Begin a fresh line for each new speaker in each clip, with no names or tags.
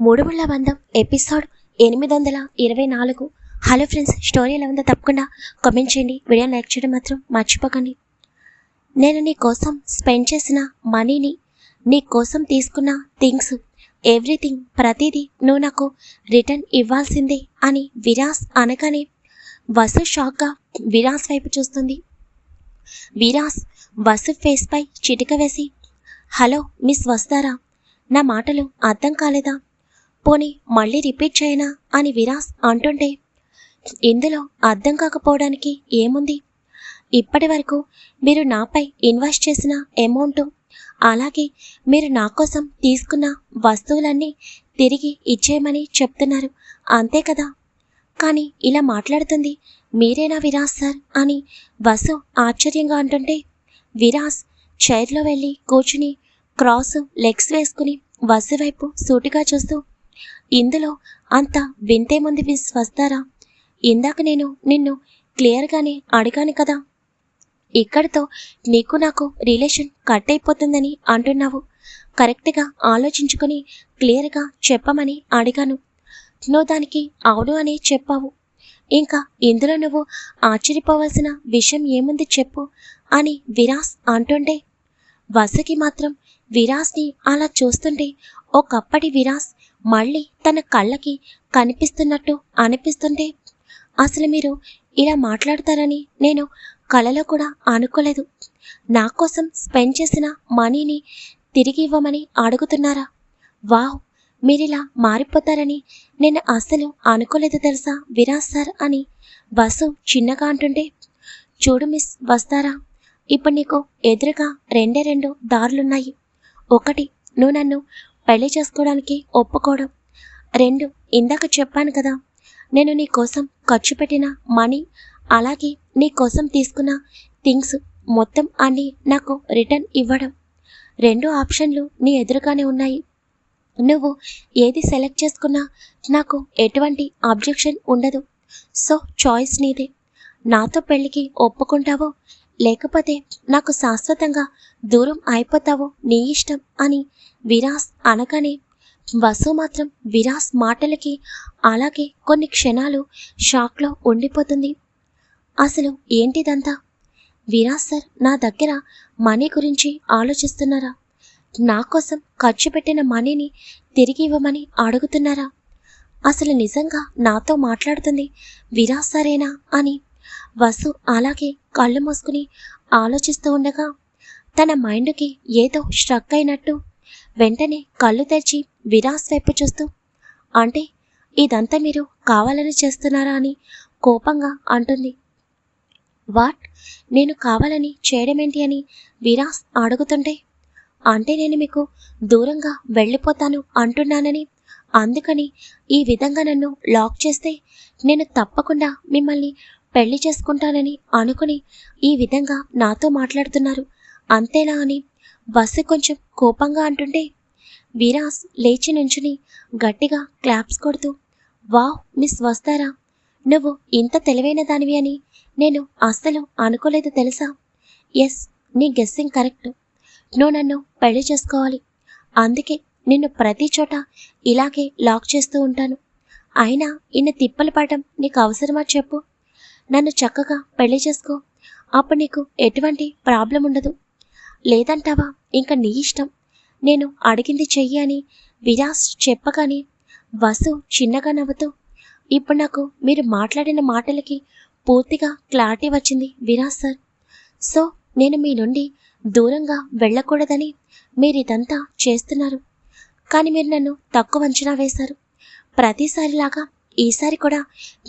మూడుముళ్ళ బంధం ఎపిసోడ్ ఎనిమిది వందల ఇరవై నాలుగు. హలో ఫ్రెండ్స్ స్టోరీ ఎలా ఉందో తప్పకుండా కామెంట్ చేయండి. వీడియో లైక్ చేయడం మాత్రం మర్చిపోకండి. నేను నీ కోసం స్పెండ్ చేసిన మనీని నీ కోసం తీసుకున్న థింగ్స్ ఎవ్రీథింగ్ ప్రతిదీ నువ్వు నాకు రిటర్న్ ఇవ్వాల్సిందే అని విరాస్ అనగానే వసు షాక్గా విరాస్ వైపు చూస్తుంది. విరాస్ వసు ఫేస్పై చిటిక వేసి హలో మిస్ వస్తారా? నా మాటలు అర్థం కాలేదా? పోనీ మళ్ళీ రిపీట్ చేయనా అని విరాస్ అంటుంటే ఇందులో అర్థం కాకపోవడానికి ఏముంది? ఇప్పటి వరకు మీరు నాపై ఇన్వెస్ట్ చేసిన అమౌంట్ అలాగే మీరు నా కోసం తీసుకున్న వస్తువులన్నీ తిరిగి ఇచ్చేయమని చెప్తున్నారు. అంతే కదా? కానీ ఇలా మాట్లాడుతుంది మీరేనా విరాస్ సార్ అని వసు ఆశ్చర్యంగా అంటుంటే విరాస్ చైర్లో వెళ్ళి కూర్చుని క్రాస్ లెగ్స్ వేసుకుని వసు వైపు సూటిగా చూస్తూ ఇందులో అంత వింతేముంది మిస్ విశ్వస్తారా? ఇందాక నేను నిన్ను క్లియర్గానే అడిగాను కదా. ఇక్కడితో నీకు నాకు రిలేషన్ కట్ అయిపోతుందని అంటున్నావు. కరెక్ట్గా ఆలోచించుకొని క్లియర్గా చెప్పమని అడిగాను. నువ్వు దానికి అవును అని చెప్పావు. ఇంకా ఇందులో నువ్వు ఆశ్చర్యపోవాల్సిన విషయం ఏముంది చెప్పు అని విరాస్ అంటుండే వసకి మాత్రం విరాస్ని అలా చూస్తుంటే ఒకప్పటి విరాస్ మళ్ళీ తన కళ్ళకి కనిపిస్తున్నట్టు అనిపిస్తుంటే అసలు మీరు ఇలా మాట్లాడతారని నేను కలలో కూడా అనుకోలేదు. నా కోసం స్పెండ్ చేసిన మనీని తిరిగి ఇవ్వమని అడుగుతున్నారా? వావ్ మీరిలా మారిపోతారని నేను అసలు అనుకోలేదు తెలుసా విరాస్ సార్ అని వసు చిన్నగా అంటుంటే. చూడు మిస్ వస్తారా ఇప్పుడు నీకు ఎదురుగా రెండే రెండు దారులున్నాయి. ఒకటి నువ్వు నన్ను పెళ్ళి చేసుకోవడానికి ఒప్పుకోవడం. రెండు ఇందాక చెప్పాను కదా నేను నీ కోసం ఖర్చు పెట్టిన మనీ అలాగే నీ కోసం తీసుకున్న థింగ్స్ మొత్తం అన్ని నాకు రిటర్న్ ఇవ్వడం. రెండు ఆప్షన్లు నీ ఎదురుగానే ఉన్నాయి. నువ్వు ఏది సెలెక్ట్ చేసుకున్నా నాకు ఎటువంటి అబ్జెక్షన్ ఉండదు. సో చాయిస్ నీదే. నాతో పెళ్ళికి ఒప్పుకుంటావో లేకపోతే నాకు శాశ్వతంగా దూరం అయిపోతావో నీ ఇష్టం అని విరాస్ అనగానే వసు మాత్రం విరాస్ మాటలకి అలాగే కొన్ని క్షణాలు షాక్లో ఉండిపోతుంది. అసలు ఏంటిదంతా? విరాస్ సార్ నా దగ్గర మనీ గురించి ఆలోచిస్తున్నారా? నా కోసం ఖర్చు పెట్టిన మనీని తిరిగి ఇవ్వమని అడుగుతున్నారా? అసలు నిజంగా నాతో మాట్లాడుతుంది విరాస్ సరేనా అని వసు అలాగే కళ్ళు మూసుకుని ఆలోచిస్తూ ఉండగా తన మైండ్కి ఏదో స్ట్రక్ అయినట్టు వెంటనే కళ్ళు తెరిచి విరాస్ వైపు చూస్తూ అంటే ఇదంతా మీరు కావాలని చేస్తున్నారా? అని కోపంగా అంటుంది. వాట్? నేను కావాలని చేయడమేంటి? అని విరాస్ అడుగుతుంటే అంటే నేను మీకు దూరంగా వెళ్ళిపోతాను అంటున్నానని. అందుకని ఈ విధంగా నన్ను లాక్ చేస్తే నేను తప్పకుండా మిమ్మల్ని పెళ్ళి చేసుకుంటానని అనుకుని ఈ విధంగా నాతో మాట్లాడుతున్నారు. అంతేనా? అని వసు కొంచెం కోపంగా అంటుంటే విరాస్ లేచి నుంచుని గట్టిగా క్లాప్స్ కొడుతూ వావ్ మిస్ వస్తారా? నువ్వు ఇంత తెలివైన దానివి అని నేను అస్సలు అనుకోలేదు తెలుసా? ఎస్ నీ గెస్సింగ్ కరెక్ట్. నువ్వు నన్ను పెళ్ళి చేసుకోవాలి. అందుకే నిన్ను ప్రతి చోట ఇలాగే లాక్ చేస్తూ ఉంటాను. అయినా ఇన్ని తిప్పలు పడటం నీకు అవసరమా చెప్పు. నన్ను చక్కగా పెళ్ళి చేసుకో. అప్పుడు నీకు ఎటువంటి ప్రాబ్లం ఉండదు. లేదంటావా? ఇంకా నీ ఇష్టం. నేను అడిగింది చెయ్యి అని విరాస్ చెప్పగానే వసు చిన్నగా నవ్వుతూ ఇప్పుడు నాకు మీరు మాట్లాడిన మాటలకి పూర్తిగా క్లారిటీ వచ్చింది విరాస్ సార్. సో నేను మీ నుండి దూరంగా వెళ్ళకూడదని మీరు ఇదంతా చేస్తున్నారు. కానీ మీరు నన్ను తక్కువ అంచనా వేశారు. ప్రతిసారిలాగా ఈసారి కూడా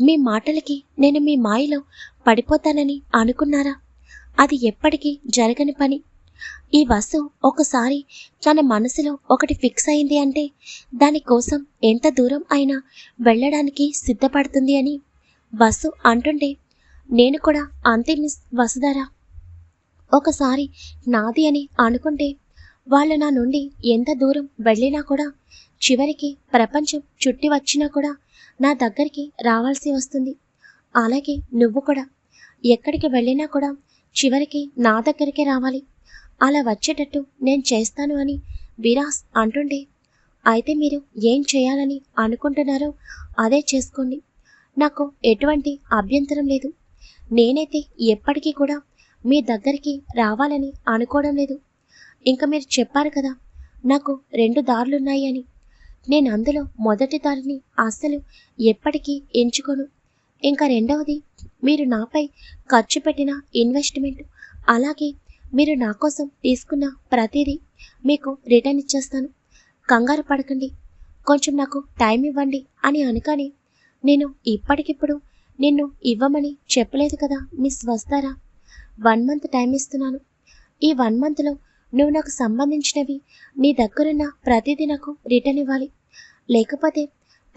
మీ మాటలకి నేను మీ మాయలో పడిపోతానని అనుకున్నారా? అది ఎప్పటికీ జరగని పని. ఈ వసు ఒకసారి తన మనసులో ఒకటి ఫిక్స్ అయింది అంటే దానికోసం ఎంత దూరం అయినా వెళ్ళడానికి సిద్ధపడుతుంది అని వసు అంటుండే నేను కూడా అంతే మిస్ వసుధారా. ఒకసారి నాది అని అనుకుంటే వాళ్ళు నా నుండి ఎంత దూరం వెళ్ళినా కూడా చివరికి ప్రపంచం చుట్టి వచ్చినా కూడా నా దగ్గరికి రావాల్సి వస్తుంది. అలాగే నువ్వు కూడా. ఎక్కడికి వెళ్ళినా కూడా చివరికి నా దగ్గరికే రావాలి. అలా వచ్చేటట్టు నేను చేస్తాను అని విరాస్ అంటుండే అయితే మీరు ఏం చేయాలని అనుకుంటున్నారో అదే చేసుకోండి. నాకు ఎటువంటి అభ్యంతరం లేదు. నేనైతే ఎప్పటికీ కూడా మీ దగ్గరికి రావాలని అనుకోవడం లేదు. ఇంకా మీరు చెప్పారు కదా నాకు రెండు దారులున్నాయి అని. నేను అందులో మొదటి దారిని అస్సలు ఎప్పటికీ ఎంచుకోను. ఇంకా రెండవది మీరు నాపై ఖర్చు పెట్టిన ఇన్వెస్ట్మెంట్ అలాగే మీరు నా కోసం తీసుకున్న ప్రతిదీ మీకు రిటర్న్ ఇచ్చేస్తాను. కంగారు పడకండి. కొంచెం నాకు టైం ఇవ్వండి అని అనగానే నేను ఇప్పటికిప్పుడు నిన్ను ఇవ్వమని చెప్పలేదు కదా మిస్ వస్తారా? వన్ మంత్ టైం ఇస్తున్నాను. ఈ వన్ మంత్లో నువ్వు నాకు సంబంధించినవి నీ దగ్గరున్న ప్రతిదీ నాకు రిటర్న్ ఇవ్వాలి. లేకపోతే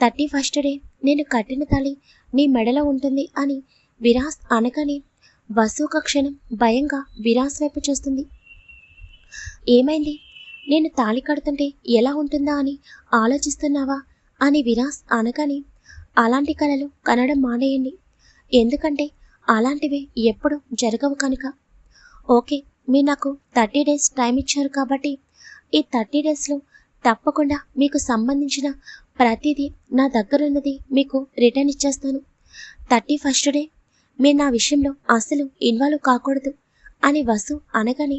థర్టీ ఫస్ట్ డే నేను కట్టిన తాళి నీ మెడలో ఉంటుంది అని విరాస్ అనగానే వసు ఒక క్షణం భయంగా విరాస్ వైపు చూస్తుంది. ఏమైంది? నేను తాళి కడుతుంటే ఎలా ఉంటుందా అని ఆలోచిస్తున్నావా? అని విరాస్ అనగానే అలాంటి కళలు కనడం మానేయండి. ఎందుకంటే అలాంటివి ఎప్పుడు జరగవు కనుక. ఓకే మీరు నాకు థర్టీ డేస్ టైం ఇచ్చారు కాబట్టి ఈ థర్టీ డేస్లో తప్పకుండా మీకు సంబంధించిన ప్రతిదీ నా దగ్గర ఉన్నది మీకు రిటర్న్ ఇచ్చేస్తాను. థర్టీ ఫస్ట్ డే మీరు నా విషయంలో అసలు ఇన్వాల్వ్ కాకూడదు అని వసు అనగానే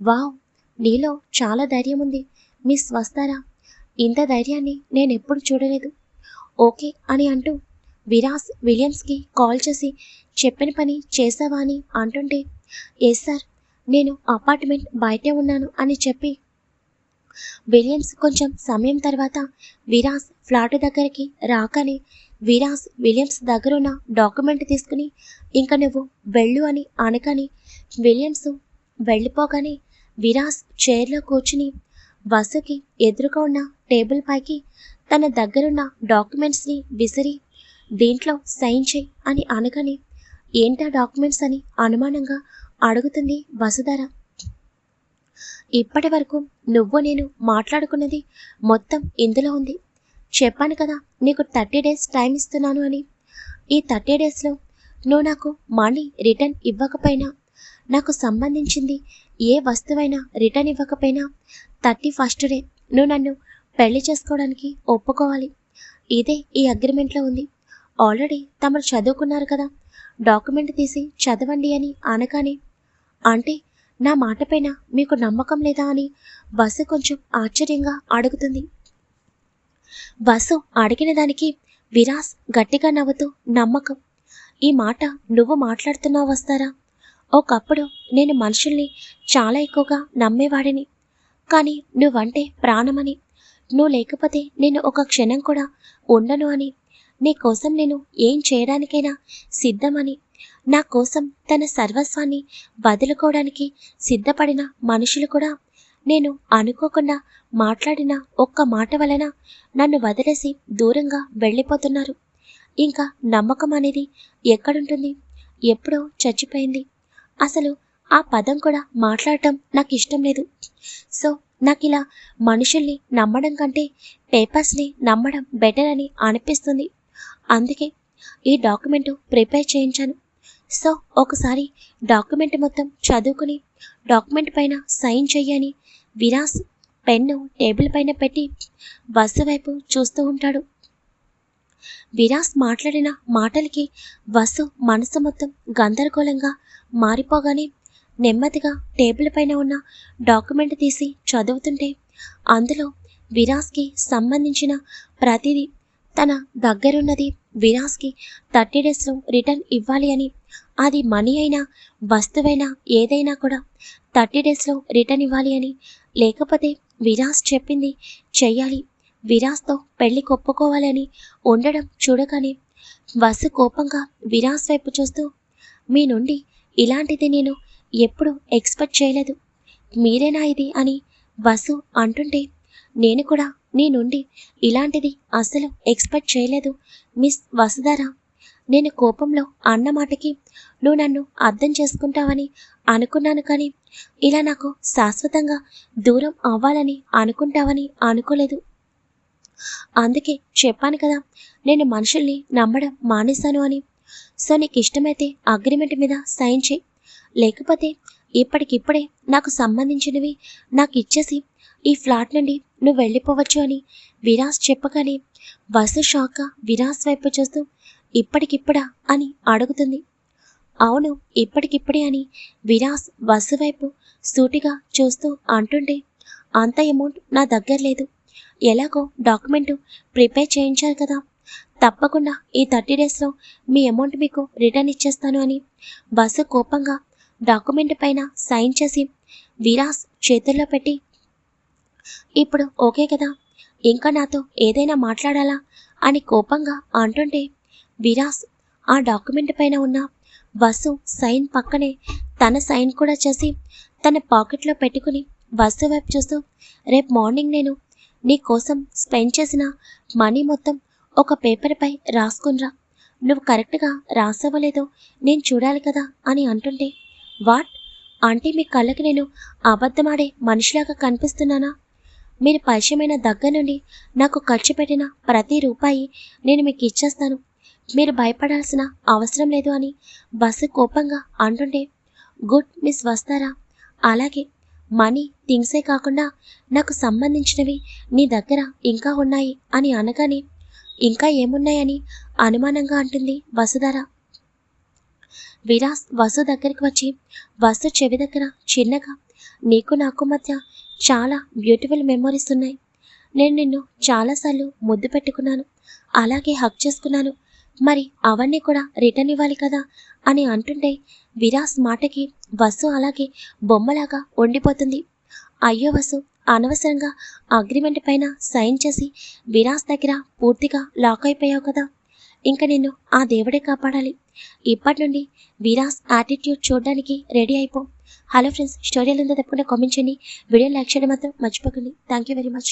వావ్ నీలో చాలా ధైర్యం ఉంది. మిస్ వస్తారా? ఇంత ధైర్యాన్ని నేను ఎప్పుడు చూడలేదు. ఓకే అని అంటూ విరాస్ విలియమ్స్కి కాల్ చేసి చెప్పిన పని చేసావా? అని అంటుంటే ఎస్ సార్ నేను అపార్ట్మెంట్ బయటే ఉన్నాను అని చెప్పి విలియమ్స్ కొంచెం సమయం తర్వాత విరాస్ ఫ్లాట్ దగ్గరికి రాకని విరాస్ విలియమ్స్ దగ్గరున్న డాక్యుమెంట్ తీసుకుని ఇంకా నువ్వు వెళ్ళు అని అనకని విలియమ్స్ వెళ్ళిపోగానే విరాస్ చైర్లో కూర్చుని వసుకి ఎదురుగా ఉన్న టేబుల్ పైకి తన దగ్గరున్న డాక్యుమెంట్స్ని విసిరి దీంట్లో సైన్ చేయి అని అనగానే ఏంటా డాక్యుమెంట్స్ అని అనుమానంగా అడుగుతుంది వసుధర. ఇప్పటి వరకు నువ్వు నేను మాట్లాడుకున్నది మొత్తం ఇందులో ఉంది. చెప్పాను కదా నీకు థర్టీ డేస్ టైం ఇస్తున్నాను అని. ఈ థర్టీ డేస్లో నువ్వు నాకు మనీ రిటర్న్ ఇవ్వకపోయినా నాకు సంబంధించింది ఏ వస్తువైనా రిటర్న్ ఇవ్వకపోయినా థర్టీ ఫస్ట్ డే నువ్వు నన్ను పెళ్ళి చేసుకోవడానికి ఒప్పుకోవాలి. ఇదే ఈ అగ్రిమెంట్లో ఉంది. ఆల్రెడీ తమరు చదువుకున్నారు కదా డాక్యుమెంట్ తీసి చదవండి అని అనగానే అంటే నా మాటపైన మీకు నమ్మకం లేదా అని బస్సు కొంచెం ఆశ్చర్యంగా అడుగుతుంది. వసు అడిగిన దానికి విరాస్ గట్టిగా నవ్వుతూ నమ్మకం. ఈ మాట నువ్వు మాట్లాడుతున్నావు వస్తారా? ఒకప్పుడు నేను మనుషుల్ని చాలా ఎక్కువగా నమ్మేవాడిని. కానీ నువ్వంటే ప్రాణమని. నువ్వు లేకపోతే నేను ఒక క్షణం కూడా ఉండను అని. నీ కోసం నేను ఏం చేయడానికైనా సిద్ధమని. నా కోసం తన సర్వస్వాన్ని వదులుకోవడానికి సిద్ధపడిన మనుషులు కూడా నేను అనుకోకుండా మాట్లాడిన ఒక్క మాట వలన నన్ను వదిలేసి దూరంగా వెళ్ళిపోతున్నారు. ఇంకా నమ్మకం అనేది ఎక్కడుంటుంది? ఎప్పుడో చచ్చిపోయింది. అసలు ఆ పదం కూడా మాట్లాడటం నాకు ఇష్టం లేదు. సో నాకు ఇలా మనుషుల్ని నమ్మడం కంటే పేపర్స్ని నమ్మడం బెటర్ అని అనిపిస్తుంది. అందుకే ఈ డాక్యుమెంట్ ప్రిపేర్ చేయించాను. సో ఒకసారి డాక్యుమెంట్ మొత్తం చదువుకుని డాక్యుమెంట్ పైన సైన్ చెయ్యని విరాస్ పెన్ను టేబుల్ పైన పెట్టి వసు వైపు చూస్తూ ఉంటాడు. విరాస్ మాట్లాడిన మాటలకి వసు మనసు మొత్తం గందరగోళంగా మారిపోగానే నెమ్మదిగా టేబుల్ పైన ఉన్న డాక్యుమెంట్ తీసి చదువుతుంటే అందులో విరాస్కి సంబంధించిన ప్రతిదీ తన దగ్గరున్నది విరాస్కి థర్టీ డేస్లో రిటర్న్ ఇవ్వాలి అని అది మనీ అయినా వస్తువైనా ఏదైనా కూడా థర్టీ డేస్లో రిటర్న్ ఇవ్వాలి అని లేకపోతే విరాస్ చెప్పింది చెయ్యాలి. విరాస్తో పెళ్ళి కొప్పుకోవాలని ఉండడం చూడగానే వసు కోపంగా విరాస్ వైపు చూస్తూ మీ నుండి ఇలాంటిది నేను ఎప్పుడు ఎక్స్పెక్ట్ చేయలేదు. మీరేనా ఇది? అని వసు అంటుంటే నేను కూడా నీ నుండి ఇలాంటిది అసలు ఎక్స్పెక్ట్ చేయలేదు మిస్ వసుధారా. నేను కోపంలో అన్న మాటకి నువ్వు నన్ను అర్థం చేసుకుంటావని అనుకున్నాను కానీ ఇలా నాకు శాశ్వతంగా దూరం అవ్వాలని అనుకుంటావని అనుకోలేదు. అందుకే చెప్పాను కదా నేను మనుషుల్ని నమ్మడం మానేశాను అని. సో నీకు ఇష్టమైతే అగ్రిమెంట్ మీద సైన్ చేయి. లేకపోతే ఇప్పటికిప్పుడే నాకు సంబంధించినవి నాకు ఇచ్చేసి ఈ ఫ్లాట్ నుండి నువ్వు వెళ్ళిపోవచ్చు అని విరాస్ చెప్పగానే వసు షాక్గా విరాస్ వైపు చూస్తూ ఇప్పటికిప్పుడా అని అడుగుతుంది. అవును ఇప్పటికిప్పుడే అని విరాస్ బస్సు వైపు సూటిగా చూస్తూ అంటుంటే అంత అమౌంట్ నా దగ్గర లేదు. ఎలాగో డాక్యుమెంట్ ప్రిపేర్ చేయించారు కదా. తప్పకుండా ఈ థర్టీ డేస్లో మీ అమౌంట్ మీకు రిటర్న్ ఇచ్చేస్తాను అని బస్సు కోపంగా డాక్యుమెంట్ పైన సైన్ చేసి విరాస్ చేతుల్లో పెట్టి ఇప్పుడు ఓకే కదా ఇంకా నాతో ఏదైనా మాట్లాడాలా? అని కోపంగా అంటుంటే విరాస్ ఆ డాక్యుమెంట్ పైన ఉన్న వసు సైన్ పక్కనే తన సైన్ కూడా చేసి తన పాకెట్లో పెట్టుకుని వసు వైపు చూస్తూ రేపు మార్నింగ్ నేను నీ కోసం స్పెండ్ చేసిన మనీ మొత్తం ఒక పేపర్పై రాసుకునిరా నువ్వు కరెక్ట్గా రాసవ్వలేదో నేను చూడాలి కదా అని అంటుంటే వాట్? అంటే మీ కళ్ళకి నేను అబద్ధమాడే మనిషిలాగా కనిపిస్తున్నానా? మీరు పరిచయమైన దగ్గర నుండి నాకు ఖర్చు పెట్టిన ప్రతి రూపాయి నేను మీకు ఇచ్చేస్తాను. మీరు భయపడాల్సిన అవసరం లేదు అని బస్సు కోపంగా అంటుంటే గుడ్ మిస్ వస్తారా? అలాగే మనీ థింగ్సే కాకుండా నాకు సంబంధించినవి నీ దగ్గర ఇంకా ఉన్నాయి అని అనగానే ఇంకా ఏమున్నాయని అనుమానంగా అంటుంది వసుధర విరాస్ వసు దగ్గరికి వచ్చి వసు చెవి దగ్గర చిన్నగా నీకు నాకు మధ్య చాలా బ్యూటిఫుల్ మెమొరీస్ ఉన్నాయి. నేను నిన్ను చాలాసార్లు ముద్దు పెట్టుకున్నాను. అలాగే హక్ చేసుకున్నాను. మరి అవన్నీ కూడా రిటర్న్ ఇవ్వాలి కదా? అని అంటుంటే విరాస్ మాటకి వసు అలాగే బొమ్మలాగా ఉండిపోతుంది. అయ్యో వసు అనవసరంగా అగ్రిమెంట్ పైన సైన్ చేసి విరాస్ దగ్గర పూర్తిగా లాక్ అయిపోయావు కదా? ఇంకా నిన్ను ఆ దేవుడే కాపాడాలి. ఇప్పటి నుండి విరాస్ యాటిట్యూడ్ చూడడానికి రెడీ అయిపో. హలో ఫ్రెండ్స్ స్టోరీలు ఉందో తప్పకుండా కామెంట్ చేయండి. వీడియో లైక్ చేయడం మాత్రం మర్చిపోకండి. Thank you very much.